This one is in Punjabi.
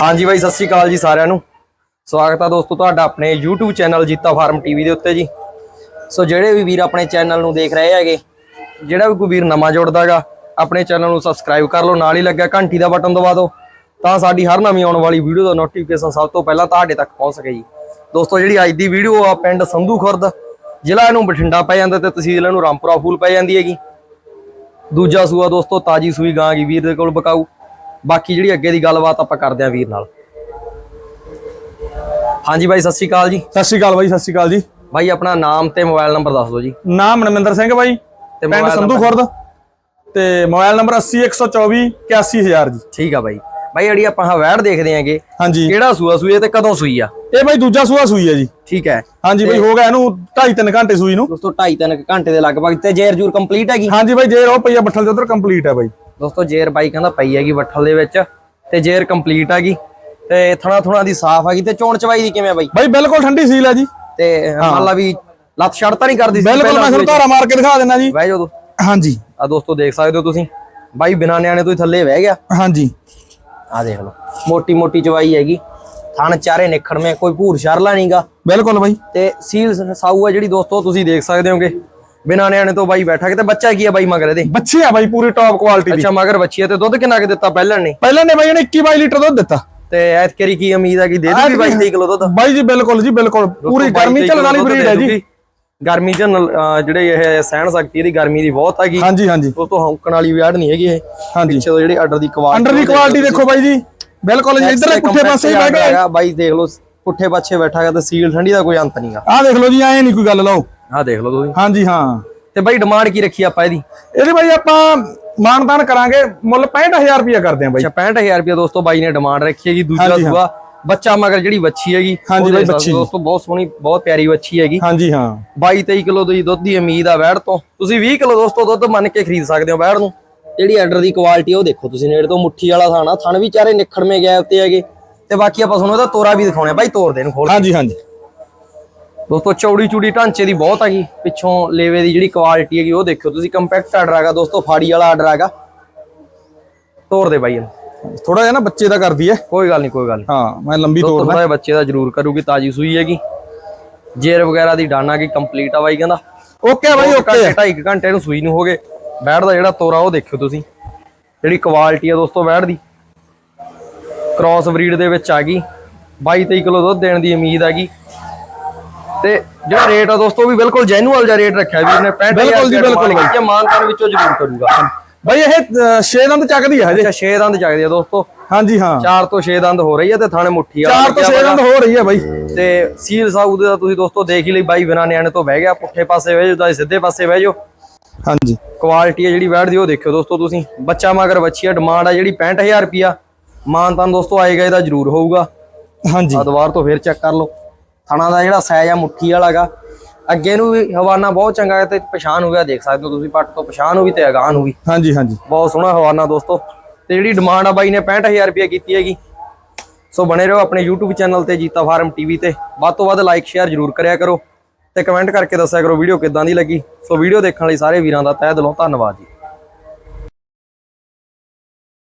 ਹਾਂਜੀ ਬਾਈ, ਸਤਿ ਸ਼੍ਰੀ ਅਕਾਲ ਜੀ ਸਾਰਿਆਂ ਨੂੰ। ਸਵਾਗਤ ਆ ਦੋਸਤੋ ਤੁਹਾਡਾ ਆਪਣੇ YouTube channel Jeeta farm TV ਦੇ ਉੱਤੇ ਜੀ। ਸੋ ਜਿਹੜੇ ਵੀ ਵੀਰ ਆਪਣੇ ਚੈਨਲ ਨੂੰ ਦੇਖ ਰਹੇ ਹੈਗੇ, ਜਿਹੜਾ ਵੀ ਕੋਈ ਵੀਰ ਨਵਾਂ ਜੁੜਦਾਗਾ ਆਪਣੇ ਚੈਨਲ ਨੂੰ ਸਬਸਕ੍ਰਾਈਬ ਕਰ ਲਓ, ਨਾਲ ਹੀ ਲੱਗਿਆ ਘੰਟੀ ਦਾ ਬਟਨ ਦਬਾ ਦਿਓ, ਤਾਂ ਸਾਡੀ ਹਰ ਨਵੀਂ ਆਉਣ ਵਾਲੀ ਵੀਡੀਓ ਦਾ ਨੋਟੀਫਿਕੇਸ਼ਨ ਸਭ ਤੋਂ ਪਹਿਲਾਂ ਤੁਹਾਡੇ ਤੱਕ ਪਹੁੰਚ ਸਕੇ ਜੀ। ਦੋਸਤੋ, ਜਿਹੜੀ ਅੱਜ ਦੀ ਵੀਡੀਓ ਆ, ਪਿੰਡ ਸੰਧੂ ਖੁਰਦ, ਜ਼ਿਲ੍ਹਾ ਇਹਨੂੰ ਬਠਿੰਡਾ ਪੈ ਜਾਂਦਾ ਤੇ ਤਹਿਸੀਲ ਇਹਨੂੰ ਰਾਮਪੁਰਾ ਫੂਲ ਪੈ ਜਾਂਦੀ ਹੈਗੀ। ਦੂਜਾ ਸੂਆ ਦੋਸਤੋ, ਤਾਜੀ ਸੂਈ ਗਾਂ ਗੀ ਵੀਰ ਦੇ ਕੋਲ ਬਕਾਊ। ਬਾਕੀ ਜਿਹੜੀ ਅੱਗੇ ਦੀ ਗੱਲਬਾਤ ਆਪਾਂ ਕਰਦੇ ਆਂ ਵੀਰ ਨਾਲ। ਹਾਂਜੀ ਬਾਈ ਸਤਿ ਸ਼੍ਰੀ ਅਕਾਲ ਜੀ। ਸਤਿ ਸ਼੍ਰੀ ਅਕਾਲ ਬਾਈ ਸਤਿ ਸ਼੍ਰੀ ਅਕਾਲ ਜੀ। ਬਾਈ ਆਪਣਾ ਨਾਮ ਤੇ ਮੋਬਾਈਲ ਨੰਬਰ ਦੱਸ ਦਿਓ ਜੀ। ਨਾਮ ਮਨਮਿੰਦਰ ਸਿੰਘ ਬਾਈ ਤੇ ਪਿੰਡ ਸੰਧੂ ਖੁਰਦ। ਤੇ ਮੋਬਾਈਲ ਨੰਬਰ 80124 81000 ਜੀ। ਠੀਕ ਆ ਬਾਈ। ਬਾਈ ਜਿਹੜੀ ਆਪਾਂ ਹਾਂ ਵੈੜ ਦੇਖਦੇ ਆਂਗੇ ਹਾਂਜੀ। ਕਿਹੜਾ ਸੂਆ ਸੂਈ ਹੈ ਤੇ ਕਦੋਂ ਸੂਈ ਆ? ਇਹ ਬਾਈ ਦੂਜਾ ਸੂਆ ਸੂਈ ਹੈ ਜੀ। ਠੀਕ ਹੈ। ਹਾਂਜੀ ਬਾਈ ਹੋ ਗਿਆ ਇਹਨੂੰ 2.5 3 ਘੰਟੇ ਸੂਈ ਨੂੰ। ਦੋਸਤੋ 2.5 3 ਘੰਟੇ ਦੇ ਲਗਭਗ ਤੇ ਜੇਰ ਜੂਰ ਕੰਪਲੀਟ ਹੈਗੀ। ਹਾਂਜੀ ਬਾਈ ਜੇ ਉਹ ਪਈਆ ਬੱਠਲ ਦੇ ਉਧਰ ਕੰਪਲੀਟ ਹੈ ਬਾਈ। ਦੋਸਤੋ ਜੇਰ ਬਾਈ ਕਹਿੰਦਾ ਪਈ ਹੈਗੀ ਵੱਠਲ ਦੇ ਵਿੱਚ ਤੇ ਜੇਰ ਕੰਪਲੀਟ ਹੈਗੀ ਤੇ ਥਣਾ ਥੁਣਾ ਦੀ ਸਾਫ਼ ਹੈਗੀ ਤੇ ਚੋਣ ਚਵਾਈ ਦੀ ਕਿਵੇਂ ਬਾਈ? ਬਾਈ ਬਿਲਕੁਲ ਠੰਡੀ ਸੀਲ ਹੈ ਜੀ। ਤੇ ਮੰਨ ਲਾ ਵੀ ਲੱਤ ਛੜ ਤਾਂ ਨਹੀਂ ਕਰਦੀ ਸੀ ਬਿਲਕੁਲ ਮੈਂ ਤੁਹਾਨੂੰ ਧਾਰਾ ਮਾਰ ਕੇ ਦਿਖਾ ਦਿੰਦਾ ਜੀ। ਬਹਿ ਜਾਓ ਹਾਂਜੀ। ਆ ਦੋਸਤੋ ਦੇਖ ਸਕਦੇ ਹੋ ਤੁਸੀਂ। ਬਾਈ ਬਿਨਾ ਨਿਆਣੇ ਤੋਂ ਹੀ ਥੱਲੇ ਬਹਿ ਗਿਆ। ਹਾਂਜੀ। ਆ ਦੇਖ ਲਓ ਮੋਟੀ ਮੋਟੀ ਚਵਾਈ ਹੈਗੀ। ਥਣ ਚਾਰੇ ਨਿਖੜਵੇਂ ਕੋਈ ਭੂਰ ਸ਼ਰਲਾ ਨਹੀਂਗਾ ਬਿਲਕੁਲ ਬਾਈ। ਤੇ ਸੀਲ ਸਾਊ ਆ ਜਿਹੜੀ ਦੋਸਤੋ ਤੁਸੀਂ ਦੇਖ ਸਕਦੇ ਹੋਗੇ। ਬਿਨਾ ਨਿਆਣੇ ਤੋਂ ਬਾਈ ਬੈਠਾ ਕਿਤੇ ਬੱਚਾ ਕੀ ਆ ਬਾਈ ਮਗਰ ਇਹਦੇ? ਬੱਚੀ ਆ ਬਾਈ ਪੂਰੀ ਟੌਪ ਕੁਆਲਿਟੀ ਦੀ। ਅੱਛਾ ਮਗਰ ਬੱਚੀ ਆ ਤੇ ਦੁੱਧ ਕਿੰਨਾ ਕਿ ਦਿੱਤਾ ਪਹਿਲਾਂ ਨੇ? ਪਹਿਲਾਂ ਨੇ ਬਾਈ ਇਹਨੇ 21 22 ਲੀਟਰ ਦੁੱਧ ਦਿੱਤਾ। ਤੇ ਐਤਕਰੀ ਕੀ ਉਮੀਦ ਆ ਕਿ ਦੇ ਦੂਗੀ ਬਾਈ 23 ਕਿਲੋ ਦੁੱਧ? ਬਾਈ ਜੀ ਬਿਲਕੁਲ ਜੀ ਬਿਲਕੁਲ। ਪੂਰੀ ਗਰਮੀ ਚੱਲਣ ਵਾਲੀ ਬਰੀਡ ਹੈ ਜੀ। ਗਰਮੀ ਚ ਜਿਹੜੇ ਇਹ ਸਹਿਣ ਸ਼ਕਤੀ ਇਹਦੀ ਗਰਮੀ ਦੀ ਬਹੁਤ ਹੈਗੀ। ਹਾਂਜੀ ਹਾਂਜੀ। ਉਹ ਤੋਂ ਹੌਂਕਣ ਵਾਲੀ ਵਿਆੜ ਨਹੀਂ ਹੈਗੀ ਇਹ। ਹਾਂਜੀ। ਪਿੱਛੇ ਤੋਂ ਜਿਹੜੀ ਆਰਡਰ ਦੀ ਕੁਆਲਿਟੀ ਅੰਡਰ ਦੀ ਕੁਆਲਿਟੀ ਦੇਖੋ ਬਾਈ ਜੀ। ਬਿਲਕੁਲ ਜੀ ਇੱਧਰ ਪੁੱਠੇ ਪਾਸੇ ਹੀ ਗਏ। ਹੈਗਾ ਬਾਈ ਦੇਖ ਲਓ ਪੁੱਠੇ ਪਾਸੇ ਬੈਠਾ ਹੈਗਾ ਤੇ ਸੀਲ ਠੰਡੀ ਦਾ ਕੋਈ ਅੰਤ ਨਹੀਂਗਾ ਆਹ ਦੇਖ ਲਓ ਜੀ ਐ ਨਹੀਂ ਕੋਈ ਗੱਲ ਲਾਓ। ਆਹ ਦੇਖ ਲਓ ਤੁਸੀਂ। ਹਾਂਜੀ ਹਾਂ। ਤੇ ਬਾਈ ਡਿਮਾਂਡ ਕੀ ਰੱਖੀ ਆਪਾਂ ਇਹਦੀ? ਇਹਦੇ ਬਾਈ ਆਪਾਂ ਮਾਨਦਾਨ ਕਰਾਂਗੇ ਮੁੱਲ 65000 ਰੁਪਇਆ ਕਰਦੇ ਆਂ ਬਾਈ। ਅੱਛਾ 65000 ਰੁਪਏ ਦੋਸਤੋ ਬਾਈ ਨੇ ਡਿਮਾਂਡ ਰੱਖੀ ਹੈਗੀ ਦੂਜਾ। ਸੂਆ। ਬੱਚਾ ਮਗਰ ਜਿਹੜੀ ਵੱਛੀ ਹੈਗੀ ਹਾਂਜੀ ਬਾਈ। ਹੋ ਦੋਸਤੋ ਬਹੁਤ ਸੋਹਣੀ ਬਹੁਤ ਪਿਆਰੀ ਵੱਛੀ ਹੈਗੀ। ਹਾਂਜੀ ਹਾਂ। 22 23 ਕਿਲੋ ਦੀ ਦੁੱਧ ਦੀ ਉਮੀਦ ਆ ਵੈੜ ਤੋਂ। ਤੁਸੀਂ 20 ਕਿਲੋ ਦੋਸਤੋ ਦੁੱਧ ਮੰਨ ਕੇ ਖਰੀਦ ਸਕਦੇ ਹੋ ਵੈੜ ਨੂੰ। ਜਿਹੜੀ ਆਰਡਰ ਦੀ ਕੁਆਲਿਟੀ ਉਹ ਦੇਖੋ ਤੁਸੀਂ ਨੇੜੇ ਤੋਂ ਮੁੱਠੀ ਵਾਲਾ ਥਾਣਾ। ਥਣ ਵੀ ਚਾਰੇ ਨਿਖੜਵੇਂ ਗਏ ਉੱਤੇ ਹੈਗੇ। ਤੇ ਬਾਕੀ ਆਪਾਂ ਤੁਹਾਨੂੰ ਇਹਦਾ ਤੋਰਾ ਵੀ ਦਿਖਾਉਣਾ ਬਾਈ ਤੋਰ ਦੇ ਨੂੰ ਖੋਲ ਹਾਂਜੀ ਹਾਂਜੀ। ਦੋਸਤੋ ਚੌੜੀ ਚੂੜੀ ਢਾਂਚੇ ਦੀ ਬਹੁਤ ਹੈਗੀ। ਪਿੱਛੋਂ ਲੇਵੇ ਦੀ ਜਿਹੜੀ ਕੁਆਲਿਟੀ ਹੈਗੀ ਉਹ ਦੇਖਿਓ ਤੁਸੀਂ ਕੰਪੈਕਟ ਆਰਡਰ ਹੈਗਾ ਦੋਸਤੋ ਫਾੜੀ ਵਾਲਾ ਆਰਡਰ ਹੈਗਾ। ਤੋਰ ਦੇ ਬਾਈ ਇਹਨੂੰ। ਥੋੜਾ ਜਿਹਾ ਨਾ ਬੱਚੇ ਦਾ ਕਰਦੀ ਹੈ ਕੋਈ ਗੱਲ ਨਹੀਂ ਕੋਈ ਗੱਲ ਨਹੀਂ। ਹਾਂ ਮੈਂ ਲੰਬੀ ਤੋੜਦਾ ਥੋੜਾ ਜਿਹਾ ਬੱਚੇ ਦਾ ਜ਼ਰੂਰ ਕਰੂਗੀ ਤਾਜੀ ਸੂਈ ਹੈਗੀ। ਜੇਰ ਵਗੈਰਾ ਦੀ ਡਾਨਾ ਕੀ ਕੰਪਲੀਟ ਆ ਬਾਈ ਕਹਿੰਦਾ। ਓਕੇ ਬਾਈ ਓਕੇ ਘੰਟੇ ਢਾਈ ਕੁ ਘੰਟੇ ਨੂੰ ਸੂਈ ਨੂੰ ਹੋ ਗਏ। ਬੈੜ ਦਾ ਜਿਹੜਾ ਤੋਰਾ ਉਹ ਦੇਖਿਓ ਤੁਸੀਂ। ਜਿਹੜੀ ਕੁਆਲਿਟੀ ਆ ਦੋਸਤੋ ਬੈੜ ਦੀ ਕ੍ਰਾਸ ਬਰੀਡ ਦੇ ਵਿੱਚ ਆ ਗਈ। 22 23 ਕਿਲੋ ਦੁੱਧ ਦੇਣ ਦੀ ਉਮੀਦ ਹੈਗੀ। ਤੇ ਜਿਹੜਾ ਰੇਟ ਆ ਦੋਸਤੋ ਉਹ ਵੀ ਬਿਲਕੁਲ ਜੈਨੂਅਲ ਜਿਹਾ ਰੇਟ ਰੱਖਿਆ ਵੀਰ ਨੇ 65000 ਬਿਲਕੁਲ ਜੀ, ਬਿਲਕੁਲ। ਜੇ। ਮਾਨਤਾਨ ਵਿੱਚੋਂ ਜ਼ਰੂਰ ਕਰੂਗਾ। ਬਾਈ ਇਹ 6 ਦੰਦ ਚੱਕਦੀ ਹੈ ਹਜੇ? ਅੱਛਾ 6 ਦੰਦ ਚੱਕਦੇ ਆ ਦੋਸਤੋ। ਹਾਂਜੀ ਹਾਂ। 4 ਤੋਂ 6 ਦੰਦ ਹੋ ਰਹੀ ਆ ਤੇ ਥਾਣੇ ਮੁੱਠੀ ਆ 4 ਤੋਂ 6 ਦੰਦ ਹੋ ਰਹੀ ਹੈ ਬਾਈ। ਤੇ ਸੀਲ ਸਾਊਦ ਦਾ ਤੁਸੀਂ ਦੋਸਤੋ ਦੇਖ ਹੀ ਲਈ ਬਾਈ ਬਿਨਾ ਨਿਆਣੇ ਤੋਂ ਬਹਿ ਗਿਆ ਪੁੱਠੇ ਪਾਸੇ ਬਹਿ ਜਾਓ ਤਾਂ ਸਿੱਧੇ ਪਾਸੇ ਬਹਿ ਜਾਓ। ਹਾਂਜੀ। ਕੁਆਲਿਟੀ ਹੈ ਜਿਹੜੀ ਬੈਠ ਦੀ ਉਹ ਦੇਖਿਓ ਦੋਸਤੋ ਤੁਸੀਂ। ਬੱਚਾ ਮਗਰ ਬੱਚੀ ਆ ਡਿਮਾਂਡ ਆ ਜਿਹੜੀ 65000 ਰੁਪਿਆ ਮਾਨ ਤਾਂ ਦੋਸਤੋ ਆਏਗਾ ਇਹਦਾ ਜ਼ਰੂਰ ਹੋਊਗਾ। ਹਾਂਜੀ। ਆ ਦੁਬਾਰ ਤੋਂ ਫੇਰ ਚੈੱਕ ਕਰ ਲਓ। ਥਣਾ ਦਾ ਜਿਹੜਾ ਸਾਈਜ਼ ਆ ਮੁੱਠੀ ਵਾਲਾਗਾ। ਅੱਗੇ ਨੂੰ ਵੀ ਹਵਾਨਾ ਬਹੁਤ ਚੰਗਾ ਹੈ ਤੇ ਪਛਾਣ ਹੋ ਗਿਆ ਦੇਖ ਸਕਦੇ ਹੋ ਤੁਸੀਂ ਪੱਟ ਤੋਂ ਪਛਾਣ ਹੋ ਵੀ ਤੇ ਅਗਾਨ ਹੋ ਵੀ ਹਾਂਜੀ ਹਾਂਜੀ। ਬਹੁਤ ਸੋਹਣਾ ਹਵਾਨਾ ਦੋਸਤੋ। ਤੇ ਜਿਹੜੀ ਡਿਮਾਂਡ ਆ ਬਾਈ ਨੇ 65000 ਰੁਪਏ ਕੀਤੀ ਹੈਗੀ। ਸੋ ਬਣੇ ਰਹੋ ਆਪਣੇ YouTube ਚੈਨਲ ਤੇ ਜੀਤਾ ਫਾਰਮ ਟੀਵੀ ਤੇ। ਵੱਧ ਤੋਂ ਵੱਧ ਲਾਈਕ ਸ਼ੇਅਰ ਜ਼ਰੂਰ ਕਰਿਆ ਕਰੋ ਤੇ ਕਮੈਂਟ ਕਰਕੇ ਦੱਸਿਆ ਕਰੋ ਵੀਡੀਓ ਕਿੱਦਾਂ ਦੀ ਲੱਗੀ। ਸੋ ਵੀਡੀਓ ਦੇਖਣ ਲਈ ਸਾਰੇ ਵੀਰਾਂ ਦਾ ਤਹਿ ਦਿਲੋਂ ਧੰਨਵਾਦ ਜੀ।